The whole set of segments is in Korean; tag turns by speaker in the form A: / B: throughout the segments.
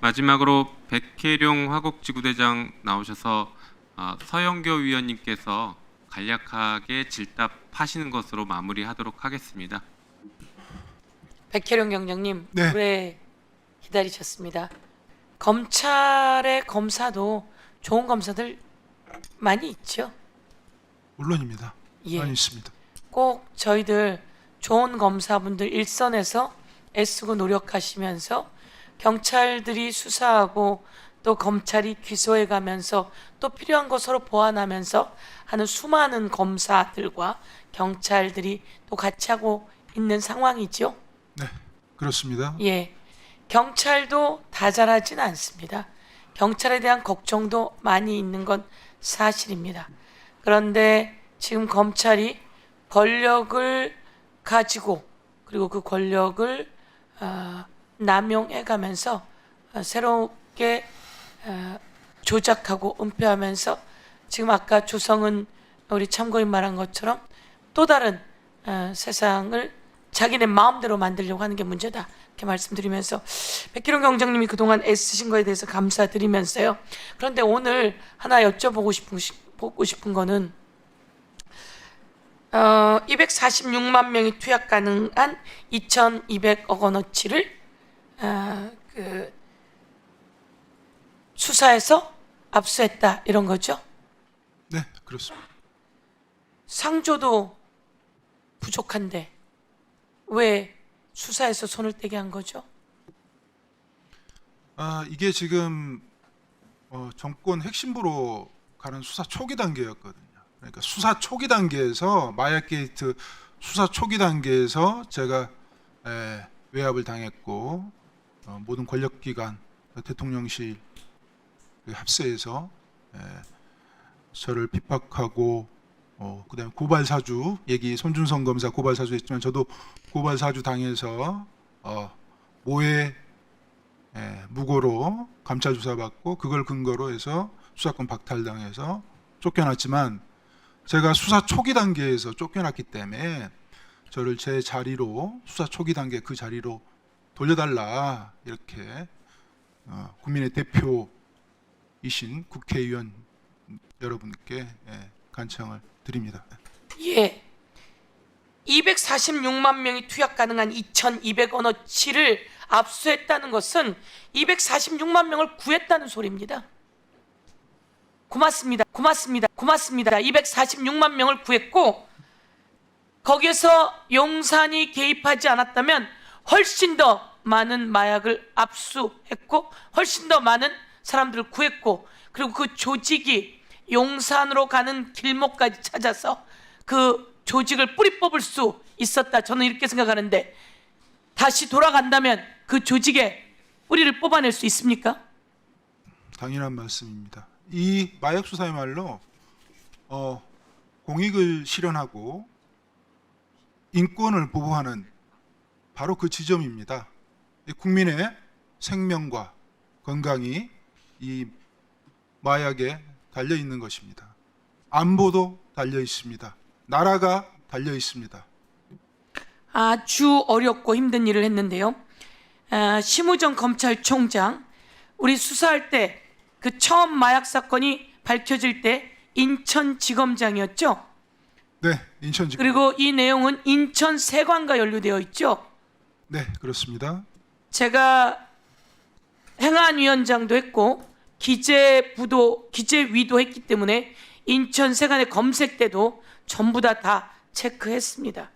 A: 마지막으로 백혜룡 화곡지구대장 나오셔서 어, 서영교 위원님께서 간략하게 질답하시는 것으로 마무리하도록 하겠습니다.
B: 백혜룡 경장님
C: 네.
B: 오래 기다리셨습니다. 검찰의 검사도 좋은 검사들 많이 있죠.
C: 물론입니다.
B: 예.
C: 많이 있습니다.
B: 꼭 저희들 좋은 검사분들 일선에서 애쓰고 노력하시면서 경찰들이 수사하고 또 검찰이 기소해 가면서 또 필요한 거 서로 보완하면서 하는 수많은 검사들과 경찰들이 또 같이 하고 있는 상황이죠.
C: 네, 그렇습니다.
B: 예. 경찰도 다 잘하진 않습니다. 경찰에 대한 걱정도 많이 있는 건 사실입니다. 그런데 지금 검찰이 권력을 가지고 그리고 그 권력을 어, 남용해 가면서 어, 새롭게 어, 조작하고 은폐하면서 지금 아까 조성은 우리 참고인 말한 것처럼 또 다른 어, 세상을 자기네 마음대로 만들려고 하는 게 문제다. 이렇게 말씀드리면서 백기룡 경장님이 그동안 애쓰신 거에 대해서 감사드리면서요. 그런데 오늘 하나 여쭤보고 싶은 시- 보고 싶은 거는 어, 246만 명이 투약 가능한 2,200억 원어치를 어, 그 수사해서 압수했다 이런 거죠.
C: 네, 그렇습니다.
B: 상조도 부족한데 왜 수사에서 손을 떼게 한 거죠?
C: 아, 이게 지금 어, 정권 핵심부로 가는 수사 초기 단계였거든요. 그러니까 수사 초기 단계에서 마약 게이트 수사 초기 단계에서 제가 에, 외압을 당했고 어, 모든 권력기관 대통령실 그 합세해서 에, 저를 핍박하고 어, 그다음에 고발 사주 얘기 손준성 검사 고발 사주 했지만 저도 고발 사주 당해서 어, 모해 예, 무고로 감찰 조사 받고 그걸 근거로 해서 수사권 박탈당해서 쫓겨났지만 제가 수사 초기 단계에서 쫓겨났기 때문에 저를 제 자리로 수사 초기 단계 그 자리로 돌려달라 이렇게 어, 국민의 대표이신 국회의원 여러분께 예, 간청을 드립니다.
B: 예. 246만 명이 투약 가능한 2,200 원어치를 압수했다는 것은 246만 명을 구했다는 소리입니다. 고맙습니다. 고맙습니다. 고맙습니다. 246만 명을 구했고 거기에서 용산이 개입하지 않았다면 훨씬 더 많은 마약을 압수했고 훨씬 더 많은 사람들을 구했고 그리고 그 조직이 용산으로 가는 길목까지 찾아서 그 조직을 뿌리 뽑을 수 있었다. 저는 이렇게 생각하는데 다시 돌아간다면 그 조직의 뿌리를 뽑아낼 수 있습니까?
C: 당연한 말씀입니다. 이 마약 수사야말로 어, 공익을 실현하고 인권을 보호하는 바로 그 지점입니다. 이 국민의 생명과 건강이 이 마약에 달려 있는 것입니다. 안보도 달려 있습니다. 나라가 달려 있습니다.
B: 아주 어렵고 힘든 일을 했는데요. 아, 심우정 검찰총장 우리 수사할 때 그 처음 마약 사건이 밝혀질 때 인천지검장이었죠.
C: 네, 인천지검.
B: 그리고 이 내용은 인천 세관과 연루되어 있죠.
C: 네, 그렇습니다.
B: 제가 행안위원장도 했고 기재부도 기재위도 했기 때문에 인천 세관의 검색 때도 전부 다 다 체크했습니다.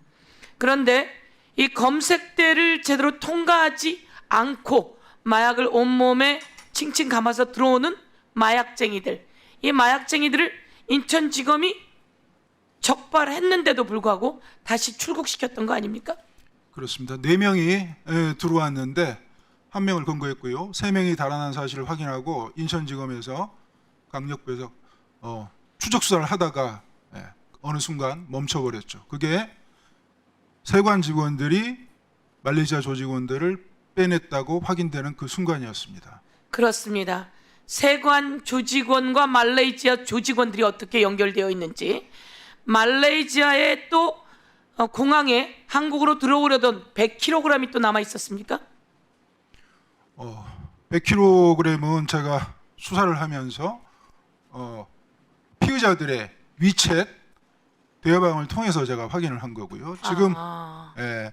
B: 그런데 이 검색대를 제대로 통과하지 않고 마약을 온몸에 칭칭 감아서 들어오는 마약쟁이들 이 마약쟁이들을 인천지검이 적발했는데도 불구하고 다시 출국시켰던 거 아닙니까?
C: 그렇습니다. 네 명이 에, 들어왔는데 한 명을 검거했고요. 세 명이 달아난 사실을 확인하고 인천지검에서 강력부에서 어, 추적 수사를 하다가 예, 어느 순간 멈춰버렸죠. 그게 세관 직원들이 말레이시아 조직원들을 빼냈다고 확인되는 그 순간이었습니다.
B: 그렇습니다. 세관 조직원과 말레이시아 조직원들이 어떻게 연결되어 있는지 말레이시아의 또 어, 공항에 한국으로 들어오려던 100kg이 또 남아 있었습니까?
C: 어, 100kg은 제가 수사를 하면서 어, 피의자들의 위챗 대여방을 통해서 제가 확인을 한 거고요. 지금
B: 아,
C: 예,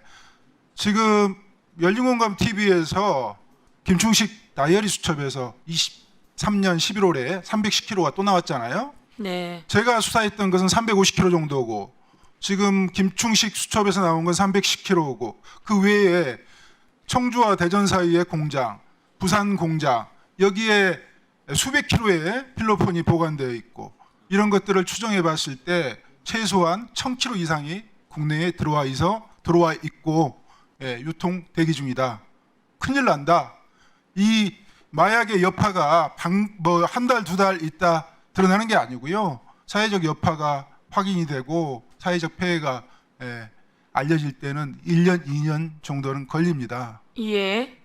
C: 지금 열린공감 TV에서 김충식 다이어리 수첩에서 23년 11월에 310kg가 또 나왔잖아요.
B: 네.
C: 제가 수사했던 것은 350kg 정도고 지금 김충식 수첩에서 나온 건 310kg고 그 외에 청주와 대전 사이의 공장, 부산 공장 여기에 수백 킬로의 필로폰이 보관되어 있고 이런 것들을 추정해 봤을 때 최소한 1000kg 이상이 국내에 들어와 있어 들어와 있고 예, 유통 대기 중이다. 큰일 난다. 이 마약의 여파가 뭐한 달두달 있다 드러나는 게 아니고요. 사회적 여파가 확인이 되고 사회적 폐해가 예, 알려질 때는 1년, 2년 정도는 걸립니다.
B: 예.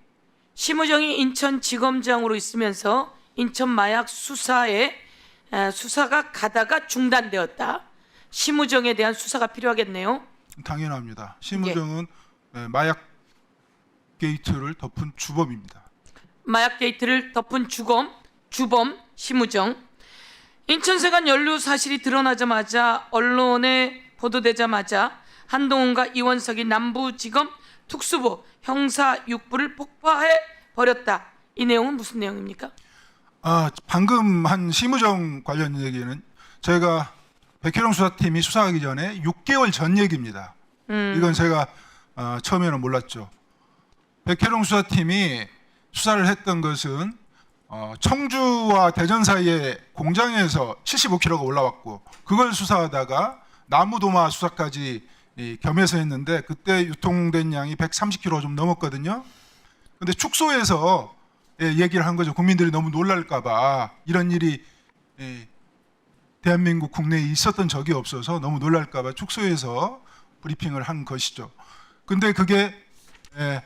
B: 심우정이 인천지검장으로 있으면서 인천 마약 수사에 에, 수사가 가다가 중단되었다. 심우정에 대한 수사가 필요하겠네요.
C: 당연합니다. 심우정은 예, 마약 게이트를 덮은 주범입니다.
B: 마약 게이트를 덮은 주검, 주범 심우정. 인천세관 연루 사실이 드러나자마자 언론에 보도되자마자 한동훈과 이원석이 남부지검 특수부 형사 6부를 폭파해 버렸다. 이 내용은 무슨 내용입니까?
C: 아, 방금 한 심우정 관련 얘기는 제가 백혜령 수사팀이 수사하기 전에 6개월 전 얘기입니다.
B: 음,
C: 이건 제가 어, 처음에는 몰랐죠. 백혜령 수사팀이 수사를 했던 것은 어, 청주와 대전 사이에 공장에서 75kg가 올라왔고 그걸 수사하다가 나무도마 수사까지 이, 겸해서 했는데 그때 유통된 양이 130kg 좀 넘었거든요. 근데 축소해서 예, 얘기를 한 거죠. 국민들이 너무 놀랄까봐 이런 일이 예, 대한민국 국내에 있었던 적이 없어서 너무 놀랄까봐 축소해서 브리핑을 한 것이죠. 근데 그게 예,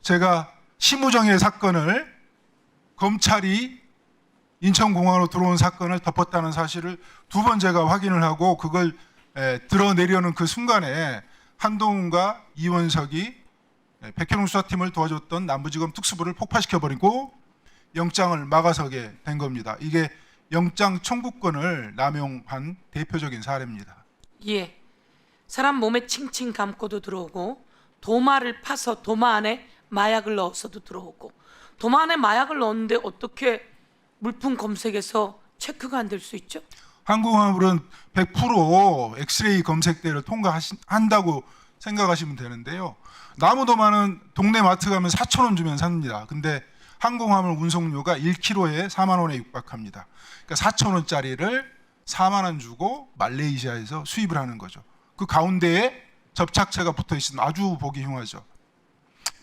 C: 제가 심우정의 사건을 검찰이 인천공항으로 들어온 사건을 덮었다는 사실을 두 번 제가 확인을 하고 그걸 에, 드러내려는 그 순간에 한동훈과 이원석이 에, 백현웅 수사팀을 도와줬던 남부지검 특수부를 폭파시켜버리고 영장을 막아서게 된 겁니다. 이게 영장 청구권을 남용한 대표적인 사례입니다.
B: 예. 사람 몸에 칭칭 감고도 들어오고 도마를 파서 도마 안에 마약을 넣어서도 들어오고 도마 안에 마약을 넣었는데 어떻게 물품 검색에서 체크가 안 될 수 있죠?
C: 항공화물은 100% 엑스레이 검색대를 통과한다고 생각하시면 되는데요. 나무 도마는 동네 마트 가면 4천 원 주면 삽니다. 근데 항공화물 운송료가 1kg에 4만 원에 육박합니다. 그러니까 4천 원짜리를 4만 원 주고 말레이시아에서 수입을 하는 거죠. 그 가운데에 접착체가 붙어 있으면 아주 보기 흉하죠.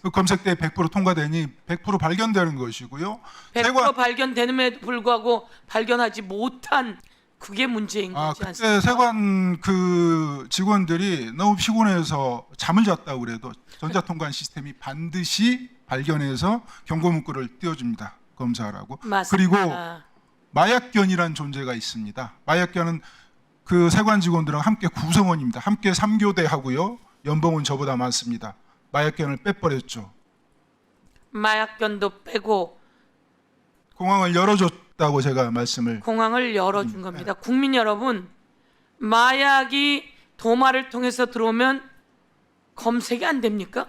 C: 그 검색대에 100% 통과되니 100% 발견되는 것이고요.
B: 100%
C: 세관-
B: 발견되는에도 불구하고 발견하지 못한 그게 문제인
C: 아
B: 거지
C: 그때
B: 않습니까?
C: 세관 그 직원들이 너무 피곤해서 잠을 잤다고 그래도 전자통관 시스템이 반드시 발견해서 경고 문구를 띄워줍니다 검사하라고
B: 맞습니다.
C: 그리고 마약견이란 존재가 있습니다 마약견은 그 세관 직원들은 함께 구성원입니다 함께 3교대 하고요 연봉은 저보다 많습니다 마약견을 빼버렸죠
B: 마약견도 빼고
C: 공항을 열어줬다고 제가 말씀을
B: 공항을 열어준 겁니다. 국민 여러분, 마약이 도마를 통해서 들어오면 검색이 안 됩니까?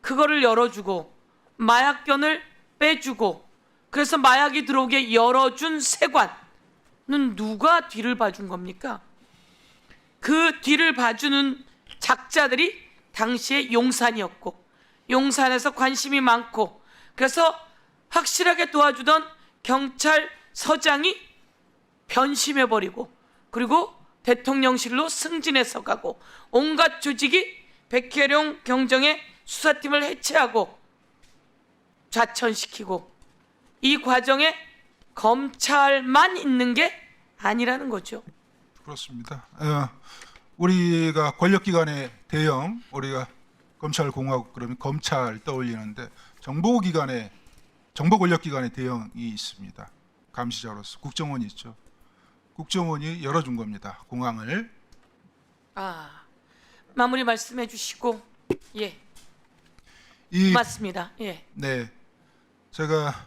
B: 그거를 열어주고 마약견을 빼주고 그래서 마약이 들어오게 열어준 세관은 누가 뒤를 봐준 겁니까? 그 뒤를 봐주는 작자들이 당시에 용산이었고 용산에서 관심이 많고 그래서 확실하게 도와주던 경찰서장이 변심해 버리고 그리고 대통령실로 승진해서 가고 온갖 조직이 백혜룡 경정의 수사팀을 해체하고 좌천시키고 이 과정에 검찰만 있는 게 아니라는 거죠.
C: 그렇습니다. 어, 우리가 권력기관의 대형, 우리가 검찰공화국 그러면 검찰 떠올리는데 정보기관의 정보 권력기관의 대형이 있습니다. 감시자로서 국정원이 있죠. 국정원이 열어준 겁니다. 공항을
B: 아 마무리 말씀해 주시고 예
C: 이
B: 맞습니다. 예
C: 네. 제가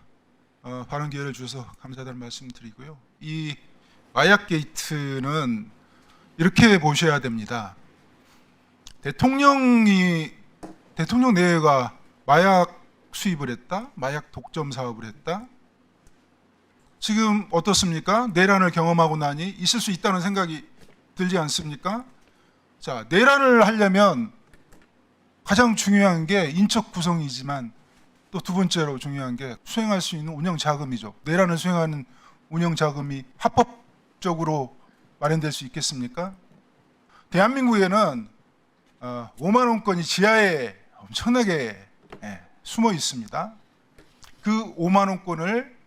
C: 어, 발언 기회를 주셔서 감사하다는 말씀 드리고요. 이 마약 게이트는 이렇게 보셔야 됩니다. 대통령이 대통령 내외가 마약 수입을 했다, 마약 독점 사업을 했다. 지금 어떻습니까? 내란을 경험하고 나니 있을 수 있다는 생각이 들지 않습니까? 자, 내란을 하려면 가장 중요한 게 인적 구성이지만 또 두 번째로 중요한 게 수행할 수 있는 운영 자금이죠. 내란을 수행하는 운영 자금이 합법적으로 마련될 수 있겠습니까? 대한민국에는 어, 5만 원권이 지하에 엄청나게 예, 숨어 있습니다. 그 5만 원권을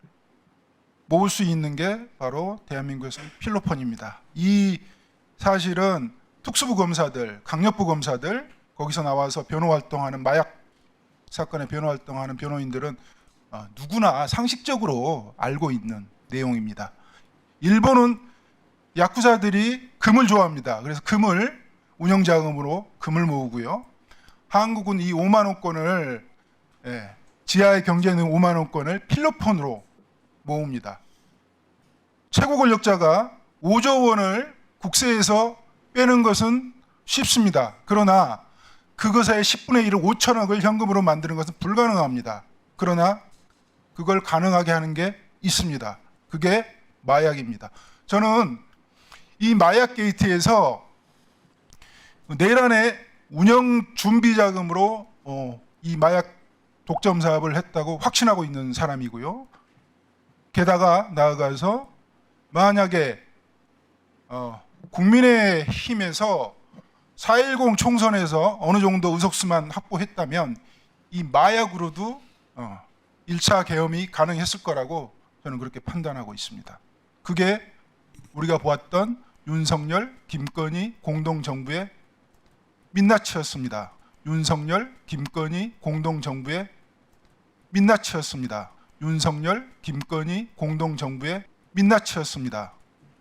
C: 모을 수 있는 게 바로 대한민국에서 필로폰입니다. 이 사실은 특수부 검사들, 강력부 검사들 거기서 나와서 변호 활동하는 마약 사건의 변호 활동하는 변호인들은 어, 누구나 상식적으로 알고 있는 내용입니다. 일본은 야쿠자들이 금을 좋아합니다. 그래서 금을 운영 자금으로 금을 모으고요. 한국은 이 5만 원권을 예, 지하의 경제에 있는 5만 원권을 필로폰으로 모읍니다. 최고 권력자가 5조 원을 국세에서 빼는 것은 쉽습니다. 그러나 그것의 10분의 1을 5천억을 현금으로 만드는 것은 불가능합니다. 그러나 그걸 가능하게 하는 게 있습니다. 그게 마약입니다. 저는 이 마약 게이트에서 내란의 운영 준비 자금으로 어, 이 마약 독점 사업을 했다고 확신하고 있는 사람이고요. 게다가 나아가서 만약에 어, 국민의 힘에서 4.10 총선에서 어느 정도 의석수만 확보했다면 이 마약으로도 어, 1차 계엄이 가능했을 거라고 저는 그렇게 판단하고 있습니다. 그게 우리가 보았던 윤석열, 김건희 공동정부의 민낯이었습니다. 윤석열, 김건희 공동정부의 민낯이었습니다. 윤석열, 김건희 공동정부의 민낯이었습니다.